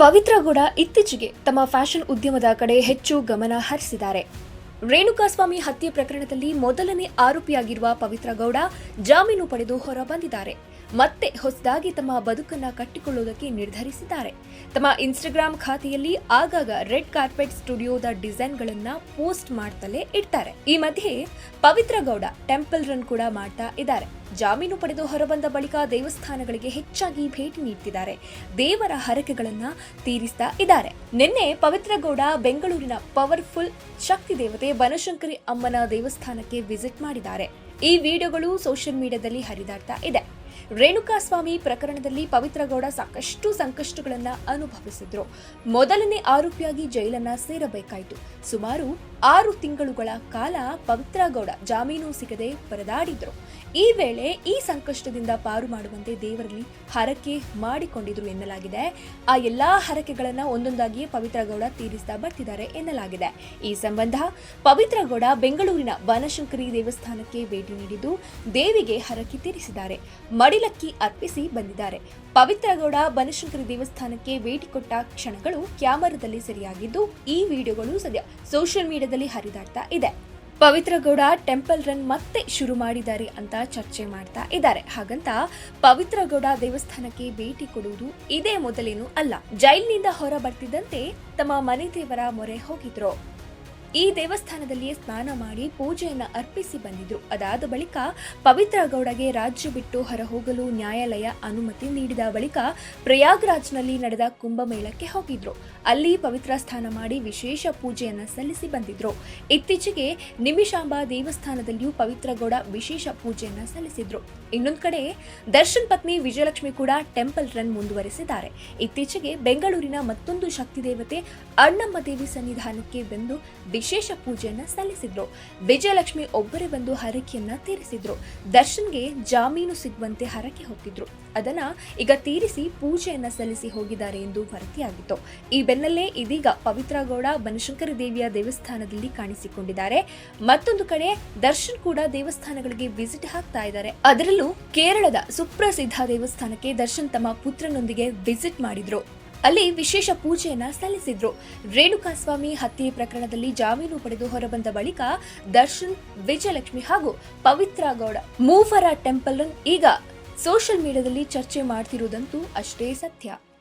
ಪವಿತ್ರ ಗೌಡ ಇತ್ತೀಚೆಗೆ ತಮ್ಮ ಫ್ಯಾಷನ್ ಉದ್ಯಮದ ಕಡೆ ಹೆಚ್ಚು ಗಮನ ಹರಿಸಿದ್ದಾರೆ. ರೇಣುಕಾಸ್ವಾಮಿ ಹತ್ಯೆ ಪ್ರಕರಣದಲ್ಲಿ ಮೊದಲನೇ ಆರೋಪಿಯಾಗಿರುವ ಪವಿತ್ರ ಗೌಡ ಜಾಮೀನು ಪಡೆದು ಹೊರಬಂದಿದ್ದಾರೆ. ಮತ್ತೆ ಹೊಸದಾಗಿ ತಮ್ಮ ಬದುಕನ್ನ ಕಟ್ಟಿಕೊಳ್ಳುವುದಕ್ಕೆ ನಿರ್ಧರಿಸಿದ್ದಾರೆ. ತಮ್ಮ ಇನ್ಸ್ಟಾಗ್ರಾಂ ಖಾತೆಯಲ್ಲಿ ಆಗಾಗ ರೆಡ್ ಕಾರ್ಪೆಟ್ ಸ್ಟುಡಿಯೋದ ಡಿಸೈನ್ಗಳನ್ನ ಪೋಸ್ಟ್ ಮಾಡ್ತಲೇ ಇಡ್ತಾರೆ. ಈ ಮಧ್ಯೆ ಪವಿತ್ರ ಗೌಡ ಟೆಂಪಲ್ ರನ್ ಕೂಡ ಮಾಡ್ತಾ ಇದ್ದಾರೆ. ಜಾಮೀನು ಪಡೆದು ಹೊರಬಂದ ಬಳಿಕ ದೇವಸ್ಥಾನಗಳಿಗೆ ಹೆಚ್ಚಾಗಿ ಭೇಟಿ ನೀಡ್ತಿದ್ದಾರೆ. ದೇವರ ಹರಕೆಗಳನ್ನ ತೀರಿಸ್ತಾ ಇದ್ದಾರೆ. ನಿನ್ನೆ ಪವಿತ್ರ ಗೌಡ ಬೆಂಗಳೂರಿನ ಪವರ್ಫುಲ್ ಶಕ್ತಿ ದೇವತೆ ಬನಶಂಕರಿ ಅಮ್ಮನ ದೇವಸ್ಥಾನಕ್ಕೆ ವಿಸಿಟ್ ಮಾಡಿದ್ದಾರೆ. ಈ ವಿಡಿಯೋಗಳು ಸೋಷಿಯಲ್ ಮೀಡಿಯಾದಲ್ಲಿ ಹರಿದಾಡ್ತಾ ಇದೆ. ರೇಣುಕಾಸ್ವಾಮಿ ಪ್ರಕರಣದಲ್ಲಿ ಪವಿತ್ರಗೌಡ ಸಾಕಷ್ಟು ಸಂಕಷ್ಟಗಳನ್ನ ಅನುಭವಿಸಿದ್ರು. ಮೊದಲನೇ ಆರೋಪಿಯಾಗಿ ಜೈಲನ್ನ ಸೇರಬೇಕಾಯಿತು. ಸುಮಾರು ಆರು ತಿಂಗಳುಗಳ ಕಾಲ ಪವಿತ್ರಗೌಡ ಜಾಮೀನು ಸಿಗದೆ ಪರದಾಡಿದ್ರು. ಈ ವೇಳೆ ಈ ಸಂಕಷ್ಟದಿಂದ ಪಾರು ಮಾಡುವಂತೆ ದೇವರಲ್ಲಿ ಹರಕೆ ಮಾಡಿಕೊಂಡಿದ್ರು ಎನ್ನಲಾಗಿದೆ. ಆ ಎಲ್ಲಾ ಹರಕೆಗಳನ್ನು ಒಂದೊಂದಾಗಿಯೇ ಪವಿತ್ರ ಗೌಡ ತೀರಿಸ್ತಾ ಬರ್ತಿದ್ದಾರೆ ಎನ್ನಲಾಗಿದೆ. ಈ ಸಂಬಂಧ ಪವಿತ್ರ ಗೌಡ ಬೆಂಗಳೂರಿನ ಬನಶಂಕರಿ ದೇವಸ್ಥಾನಕ್ಕೆ ಭೇಟಿ ನೀಡಿದ್ದು ದೇವಿಗೆ ಹರಕೆ ತೀರಿಸಿದ್ದಾರೆ. ಮಡಿಲಕ್ಕಿ ಅರ್ಪಿಸಿ ಬಂದಿದ್ದಾರೆ. ಪವಿತ್ರಗೌಡ ಬನಶಂಕರಿ ದೇವಸ್ಥಾನಕ್ಕೆ ಭೇಟಿ ಕೊಟ್ಟ ಕ್ಷಣಗಳು ಕ್ಯಾಮರಾದಲ್ಲಿ ಸೆರೆಯಾಗಿದ್ದು ಈ ವಿಡಿಯೋಗಳು ಸದ್ಯ ಸೋಷಿಯಲ್ ಮೀಡಿಯಾದಲ್ಲಿ ಹರಿದಾಡ್ತಾ ಇದೆ. ಪವಿತ್ರಗೌಡ ಟೆಂಪಲ್ ರನ್ ಮತ್ತೆ ಶುರು ಮಾಡಿದ್ದಾರೆ ಅಂತ ಚರ್ಚೆ ಮಾಡ್ತಾ ಇದ್ದಾರೆ. ಹಾಗಂತ ಪವಿತ್ರಗೌಡ ದೇವಸ್ಥಾನಕ್ಕೆ ಭೇಟಿ ಕೊಡುವುದು ಇದೇ ಮೊದಲೇನು ಅಲ್ಲ. ಜೈಲಿನಿಂದ ಹೊರ ಬರ್ತಿದ್ದಂತೆ ತಮ್ಮ ಮನೆ ದೇವರ ಮೊರೆ ಹೋಗಿದ್ರು. ಈ ದೇವಸ್ಥಾನದಲ್ಲಿಯೇ ಸ್ನಾನ ಮಾಡಿ ಪೂಜೆಯನ್ನು ಅರ್ಪಿಸಿ ಬಂದಿದ್ರು ಅದಾದ ಬಳಿಕ ಪವಿತ್ರ ಗೌಡಗೆ ರಾಜ್ಯ ಬಿಟ್ಟು ಹೊರಹೋಗಲು ನ್ಯಾಯಾಲಯ ಅನುಮತಿ ನೀಡಿದ ಬಳಿಕ ಪ್ರಯಾಗ್ರಾಜ್ನಲ್ಲಿ ನಡೆದ ಕುಂಭಮೇಳಕ್ಕೆ ಹೋಗಿದ್ರು. ಅಲ್ಲಿ ಪವಿತ್ರ ಸ್ನಾನ ಮಾಡಿ ವಿಶೇಷ ಪೂಜೆಯನ್ನು ಸಲ್ಲಿಸಿ ಬಂದಿದ್ರು. ಇತ್ತೀಚೆಗೆ ನಿಮಿಷಾಂಬ ದೇವಸ್ಥಾನದಲ್ಲಿಯೂ ಪವಿತ್ರ ಗೌಡ ವಿಶೇಷ ಪೂಜೆಯನ್ನು ಸಲ್ಲಿಸಿದ್ರು. ಇನ್ನೊಂದು ಕಡೆ ದರ್ಶನ್ ಪತ್ನಿ ವಿಜಯಲಕ್ಷ್ಮಿ ಕೂಡ ಟೆಂಪಲ್ ರನ್ ಮುಂದುವರೆಸಿದ್ದಾರೆ. ಇತ್ತೀಚೆಗೆ ಬೆಂಗಳೂರಿನ ಮತ್ತೊಂದು ಶಕ್ತಿ ದೇವತೆ ಅಣ್ಣಮ್ಮ ದೇವಿ ಸನ್ನಿಧಾನಕ್ಕೆ ಬಂದು ವಿಶೇಷ ಪೂಜೆಯನ್ನ ಸಲ್ಲಿಸಿದ್ರು. ವಿಜಯಲಕ್ಷ್ಮಿ ಒಬ್ಬರೇ ಬಂದು ಹರಕೆಯನ್ನ ತೀರಿಸಿದ್ರು. ದರ್ಶನ್ಗೆ ಜಾಮೀನು ಸಿಗುವಂತೆ ಹರಕೆ ಹೊತ್ತಿದ್ರು. ಅದನ್ನ ಈಗ ತೀರಿಸಿ ಪೂಜೆಯನ್ನ ಸಲ್ಲಿಸಿ ಹೋಗಿದ್ದಾರೆ ಎಂದು ವರದಿಯಾಗಿತ್ತು. ಈ ಬೆನ್ನಲ್ಲೇ ಇದೀಗ ಪವಿತ್ರ ಗೌಡ ಬನಶಂಕರಿ ದೇವಿಯ ದೇವಸ್ಥಾನದಲ್ಲಿ ಕಾಣಿಸಿಕೊಂಡಿದ್ದಾರೆ. ಮತ್ತೊಂದು ಕಡೆ ದರ್ಶನ್ ಕೂಡ ದೇವಸ್ಥಾನಗಳಿಗೆ ವಿಸಿಟ್ ಹಾಕ್ತಾ ಇದ್ದಾರೆ. ಅದರಲ್ಲೂ ಕೇರಳದ ಸುಪ್ರಸಿದ್ಧ ದೇವಸ್ಥಾನಕ್ಕೆ ದರ್ಶನ್ ತಮ್ಮ ಪುತ್ರನೊಂದಿಗೆ ವಿಸಿಟ್ ಮಾಡಿದ್ರು. ಅಲ್ಲಿ ವಿಶೇಷ ಪೂಜೆಯನ್ನ ಸಲ್ಲಿಸಿದ್ರು. ರೇಣುಕಾಸ್ವಾಮಿ ಹತ್ಯೆ ಪ್ರಕರಣದಲ್ಲಿ ಜಾಮೀನು ಪಡೆದು ಹೊರಬಂದ ಬಳಿಕ ದರ್ಶನ್, ವಿಜಯಲಕ್ಷ್ಮಿ ಹಾಗೂ ಪವಿತ್ರ ಗೌಡ ಮೂವರ ಟೆಂಪಲ್ ಈಗ ಸೋಷಿಯಲ್ ಮೀಡಿಯಾದಲ್ಲಿ ಚರ್ಚೆ ಮಾಡ್ತಿರುವುದಂತೂ ಅಷ್ಟೇ ಸತ್ಯ.